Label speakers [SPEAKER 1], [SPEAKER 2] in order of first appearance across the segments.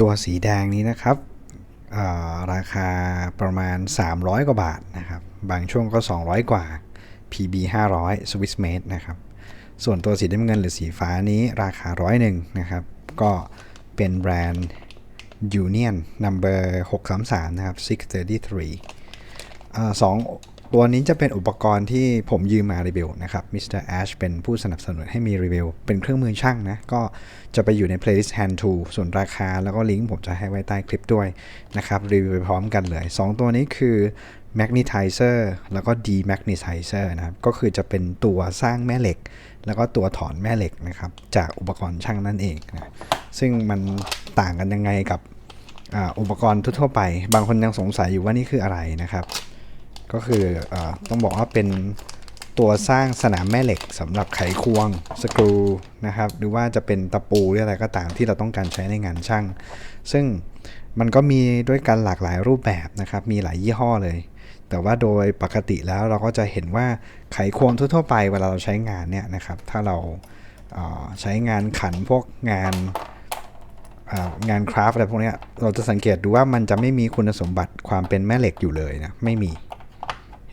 [SPEAKER 1] ตัวสีแดงนี้นะครับราคาประมาณ 300 กว่าบาทนะครับ บางช่วงก็ 200 กว่า PB 500 Swiss made นะครับ ส่วนตัวสีน้ำเงินหรือสีฟ้านี้ราคาร้อยหนึ่งนะครับ ก็เป็นแบรนด์ Union Number 633 นะครับ 633สอง ตัวนี้จะเป็นอุปกรณ์ที่ผมยืมมารีวิวนะครับ Mr. Ash เป็นผู้สนับสนุนให้มีรีวิวเป็นเครื่องมือช่างนะ ก็จะไปอยู่ใน playlist hand tool ส่วนราคาแล้วก็ลิงก์ผมจะให้ไว้ใต้คลิปด้วยนะครับรีวิวไปพร้อมกันเลย 2 ตัวนี้คือ magnetizer แล้วก็ demagnetizer นะครับ ก็คือจะเป็นตัวสร้างแม่เหล็ก แล้วก็ตัวถอนแม่เหล็กนะครับ จากอุปกรณ์ช่างนั่นเองนะซึ่งมันต่างกันยังไงกับอ,อุปกรณ์ทั่วไป บางคนยังสงสัยอยู่ว่านี่คืออะไรนะครับ ก็คืออต้องบอกว่าเป็นตัวสร้างสนามแม่เหล็กสำหรับไขควงสกรูนะครับหรือว่าจะเป็นตะปูหรืออะไรก็ตามที่เราต้องการใช้ในงานช่าง ซึ่งมันก็มีด้วยกันหลากหลายรูปแบบนะครับ มีหลายยี่ห้อเลย แต่ว่าโดยปกติแล้วเราก็จะเห็นว่าไขควงทั่วๆไปเวลาเราใช้งานเนี่ยนะครับ ถ้าเราเอ่อใช้งานขันพวกงานางานคราฟต์อะไรพวกนี้เราจะสังเกตดูว่ามันจะไม่มีคุณสมบัติความเป็นแม่เหล็กอยู่เลยนะไม่มี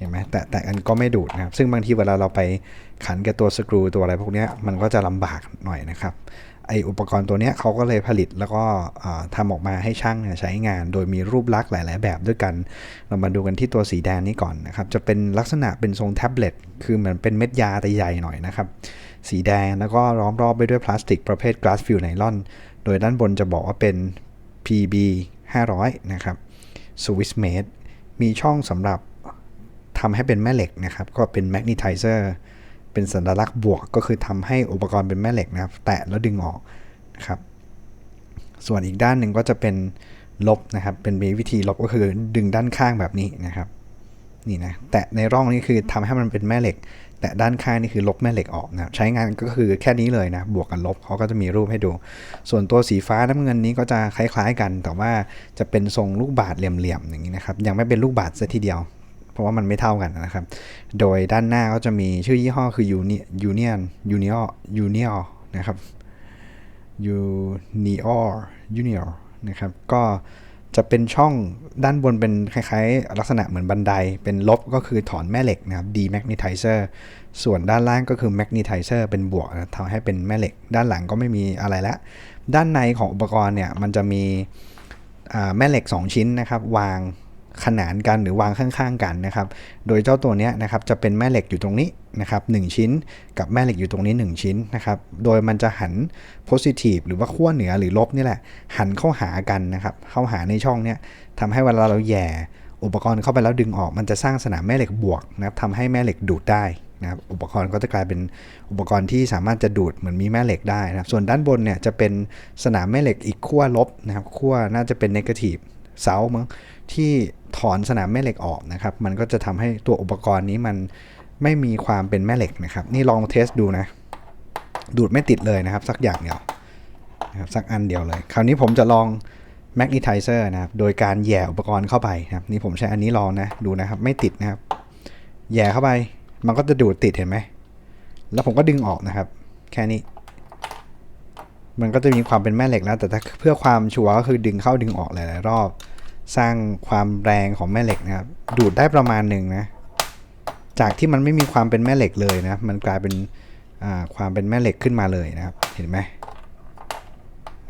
[SPEAKER 1] ห็นไหมแต่แต่อันก็ไม่ดูดนะครับ ซึ่งบางทีเวลาเราไปขันกับตัวสกรูตัวอะไรพวกนี้มันก็จะลำบากหน่อยนะครับไออุปกรณ์ตัวนี้เขาก็เลยผลิตแล้วก็อ่าทำออกมาให้ช่างใช้งาน โดยมีรูปลักษณ์หลาย ๆ แบบด้วยกัน เรามาดูกันที่ตัวสีแดงนี้ก่อนนะครับ จะเป็นลักษณะเป็นทรงแท็บเล็ต คือเหมือนเป็นเม็ดยาแต่ใหญ่หน่อยนะครับ สีแดงแล้วก็ล้อมรอบไปด้วยพลาสติกประเภท glass fill nylon โดยด้านบนจะบอกว่าเป็น PB 500 นะครับ Swiss made มีช่องสำหรับ ทำให้เป็นแม่เหล็กนะครับก็เป็น magnetizer เป็นสัญลักษณ์บวกก็คือทำให้อุปกรณ์เป็นแม่เหล็กนะครับ แตะแล้วดึงออกนะครับ ส่วนอีกด้านหนึ่งก็จะเป็นลบนะครับ เป็นมีวิธีลบก็คือดึงด้านข้างแบบนี้นะครับนี่นะแตะในร่องนี้คือทำให้มันเป็นแม่เหล็ก แต่ด้านข้างนี่คือลบแม่เหล็กออกนะครับใช้งานก็คือแค่นี้เลยนะบวกกับลบเขาก็จะมีรูปให้ดู ส่วนตัวสีฟ้าน้ำเงินนี้ก็จะคล้ายๆกัน แต่ว่าจะเป็นทรงลูกบาศก์เหลี่ยมๆอย่างนี้นะครับยังไม่เป็นลูกบาศก์ซะทีเดียว เพราะว่ามันไม่เท่ากันนะครับ โดยด้านหน้าก็จะมีชื่อยี่ห้อคือ Uni- Union Union Union นะครับ Junior Junior นะครับ ก็จะเป็นช่องด้านบนเป็นคล้ายๆ ลักษณะเหมือนบันได เป็นลบก็คือถอนแม่เหล็กนะครับ demagnetizer ส่วนด้านล่างก็คือ magnetizer เป็นบวกนะทำให้เป็นแม่เหล็ก ด้านหลังก็ไม่มีอะไรละ ด้านในของอุปกรณ์เนี่ย มันจะมีแม่เหล็ก 2 ชิ้นนะครับ วาง ขนานกันหรือวางข้างๆกันนะครับ โดยเจ้าตัวเนี้ยนะครับจะเป็นแม่เหล็กอยู่ตรงนี้นะครับหชิ้น กับแม่เหล็กอยู่ตรงนี้ 1 ชิ้นนะครับ โดยมันจะหัน positive หรือว่าขั้วเหนือหรือลบนี่แหละ หันเข้าหากันนะครับ เข้าหาในช่องเนี้ยทำให้เวลาเราแย่อุปกรณ์เข้าไปแล้วดึงออก มันจะสร้างสนามแม่เหล็กบวกนะครับทำให้แม่เหล็กดูดได้นะครับอุปกรณ์ก็จะกลายเป็นอุปกรณ์ที่สามารถจะดูดเหมือนมีแม่เหล็กได้นะครับ ส่วนด้านบนเนี่ยจะเป็นสนามแม่เหล็กอีกขั้วลบนะครับขั้วน่าจะเป็น negative เสามั้งที่ ถอนสนามแม่เหล็กออกนะครับ มันก็จะทำให้ตัวอุปกรณ์นี้มันไม่มีความเป็นแม่เหล็กนะครับ นี่ลองเทสดูนะ ดูดไม่ติดเลยนะครับ สักอย่างเดียวนะครับสักอันเดียวเลย คราวนี้ผมจะลอง magnetizer นะครับ โดยการแหย่อุปกรณ์เข้าไปนะครับ นี่ผมใช้อันนี้ลองนะ ดูนะครับ ไม่ติดนะครับแหย่เข้าไป มันก็จะดูดติดเห็นไหม แล้วผมก็ดึงออกนะครับ แค่นี้ มันก็จะมีความเป็นแม่เหล็กแล้ว แต่ถ้าเพื่อความชัวร์ก็คือดึงเข้าดึงออกหลายๆรอบ สร้างความแรงของแม่เหล็กนะครับ ดูดได้ประมาณหนึ่งนะ จากที่มันไม่มีความเป็นแม่เหล็กเลยนะ มันกลายเป็นความเป็นแม่เหล็กขึ้นมาเลยนะครับ เห็นไหม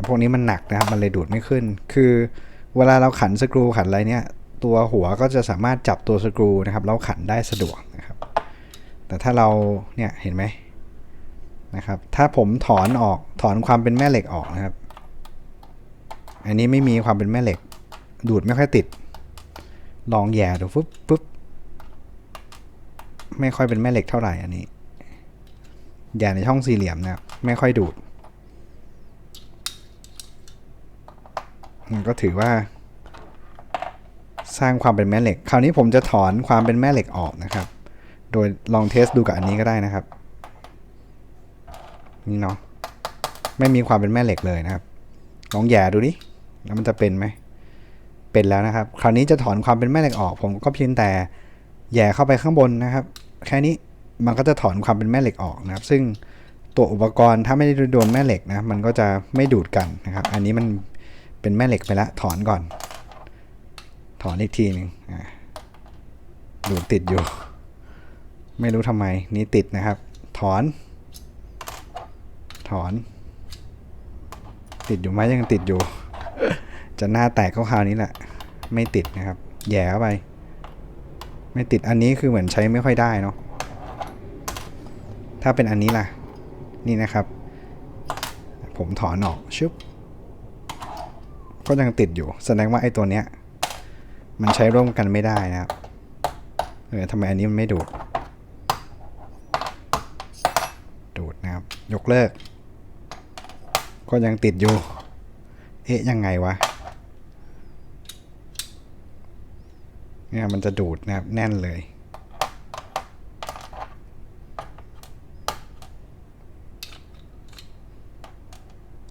[SPEAKER 1] พวกนี้มันหนักนะครับ มันเลยดูดไม่ขึ้น คือเวลาเราขันสกรูขันอะไรเนี่ย ตัวหัวก็จะสามารถจับตัวสกรูนะครับ แล้วขันได้สะดวกนะครับ แต่ถ้าเราเนี่ยเห็นไหมนะครับ ถ้าผมถอนออก ถอนความเป็นแม่เหล็กออกนะครับ อันนี้ไม่มีความเป็นแม่เหล็ก ดูดไม่ค่อยติด ลองแย่ดูปุ๊บปุ๊บไม่ค่อยเป็นแม่เหล็กเท่าไหร่อันนี้แย่ในช่องสี่เหลี่ยมนะครับไม่ค่อยดูด มันก็ถือว่า สร้างความเป็นแม่เหล็ก คราวนี้ผมจะถอนความเป็นแม่เหล็กออกนะครับ โดยลองเทสดูกับอันนี้ก็ได้นะครับ นี่เนาะไม่มีความเป็นแม่เหล็กเลยนะครับ ลองแย่ดูดิแล้วมันจะเป็นไหม เป็นแล้วนะครับ คราวนี้จะถอนความเป็นแม่เหล็กออก ผมก็เพียงแต่แย่เข้าไปข้างบนนะครับ แค่นี้มันก็จะถอนความเป็นแม่เหล็กออกนะครับ ซึ่งตัวอุปกรณ์ถ้าไม่ได้โดนแม่เหล็กนะมันก็จะไม่ดูดกันนะครับ อันนี้มันเป็นแม่เหล็กไปแล้วถอนก่อน ถอนอีกทีหนึ่งดูดติดอยู่ ไม่รู้ทำไมนี่ติดนะครับ ถอน ถอน ติดอยู่ไหมยังติดอยู่ จะหน้าแตกข้าคราวนี้แหละ ไม่ติดนะครับ แย่เข้าไป ไม่ติดอันนี้คือเหมือนใช้ไม่ค่อยได้เนาะถ้าเป็นอันนี้ล่ะ นี่นะครับ ผมถอนออกชึบก็ยังติดอยู่ แสดงว่าไอ้ตัวเนี้ย มันใช้ร่วมกันไม่ได้นะครับเออทำไมอันนี้มันไม่ดูด ดูดนะครับ ยกเลิก ก็ยังติดอยู่ เอ๊ะยังไงวะ เนี่ยมันจะดูดนะครับแน่นเลย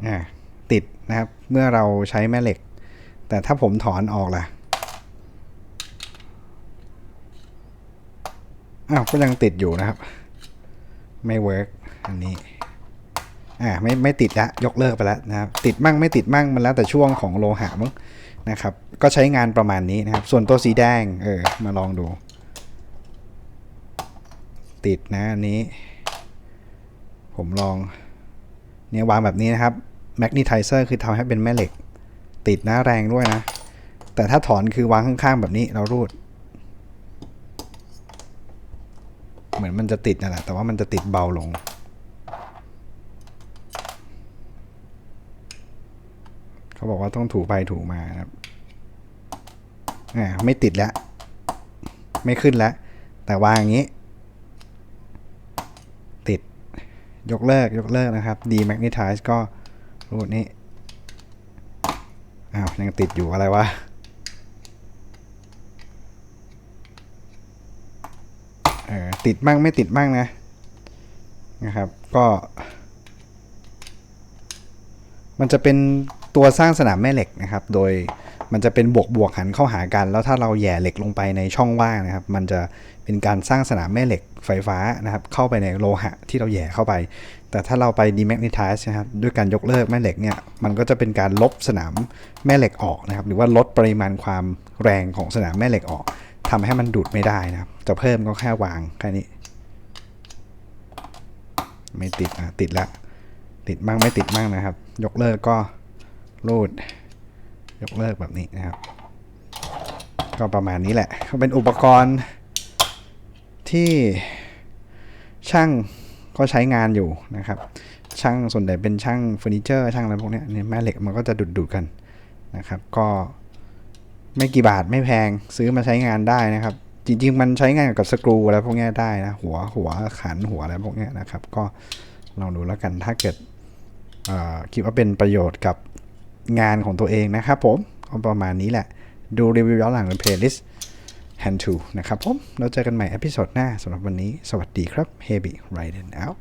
[SPEAKER 1] อ่ติดนะครับเมื่อเราใช้แม่เหล็ก แต่ถ้าผมถอนออกล่ะอ้าวก็ยังติดอยู่นะครับ ไม่เวิร์กอันนี้อ่าไม่ไม่ติดละยกเลิกไปแล้วนะครับ ติดมั่งไม่ติดมั่งมันแล้วแต่ช่วงของโลหะมั้ง นะครับ ก็ใช้งานประมาณนี้นะครับ ส่วนตัวสีแดง เออ มาลองดู ติดนะอันนี้ ผมลอง เนี่ยวางแบบนี้นะครับแมกนีไทเซอร์คือทำให้เป็นแม่เหล็ก ติดหน้าแรงด้วยนะ แต่ถ้าถอนคือวางข้างๆ แบบนี้เรารูด เหมือนมันจะติดนั่นแหละแต่ว่ามันจะติดเบาลง เขาบอกว่าต้องถูไปถูมาครับอ่าไม่ติดแล้ว ไม่ขึ้นแล้ว แต่วางอย่างนี้ ติดยกเลิกยกเลิกนะครับ d m a g n e t i z e ก็รูดนี้อ้าวยังติดอยู่อะไรวะเออติดมั่งไม่ติดมั่งนะนะครับ ก็ มันจะเป็น ตัวสร้างสนามแม่เหล็กนะครับ โดยมันจะเป็นบวกบวกหันเข้าหากัน แล้วถ้าเราแย่เหล็กลงไปในช่องว่างนะครับ มันจะเป็นการสร้างสนามแม่เหล็กไฟฟ้านะครับ เข้าไปในโลหะที่เราแย่เข้าไป แต่ถ้าเราไป demagnetize นะครับ ด้วยการยกเลิกแม่เหล็กเนี่ย มันก็จะเป็นการลบสนามแม่เหล็กออกนะครับ หรือว่าลดปริมาณความแรงของสนามแม่เหล็กออกทำให้มันดูดไม่ได้นะครับ จะเพิ่มก็แค่วางแค่นี้ ไม่ติดอะติดล้วติดมั่งไม่ติดมั่งนะครับ ยกเลิกก็ รูด ยกเลิกแบบนี้นะครับ ก็ประมาณนี้แหละก็เป็นอุปกรณ์ที่ช่างก็ใช้งานอยู่นะครับ ช่างส่วนใหญ่เป็นช่างเฟอร์นิเจอร์ช่างอะไรพวกนี้เนี่ยแม่เหล็กมันก็จะดุดดุดกันนะครับ ก็ไม่กี่บาทไม่แพงซื้อมาใช้งานได้นะครับ จริง ๆ มันใช้งานกับสกรูอะไรพวกนี้ได้นะหัวหัวขันหัวอะไรพวกนี้นะครับ ก็ลองดูแล้วกันถ้าเกิดคิดว่าเป็นประโยชน์กับ งานของตัวเองนะครับผมก็ประมาณนี้แหละ ดูรีวิวย้อนหลังในเพลย์ลิสต์ Hand to นะครับผมเราเจอกันใหม่เอพิโซดหน้าสำหรับวันนี้ สวัสดีครับ Heavy Riding Out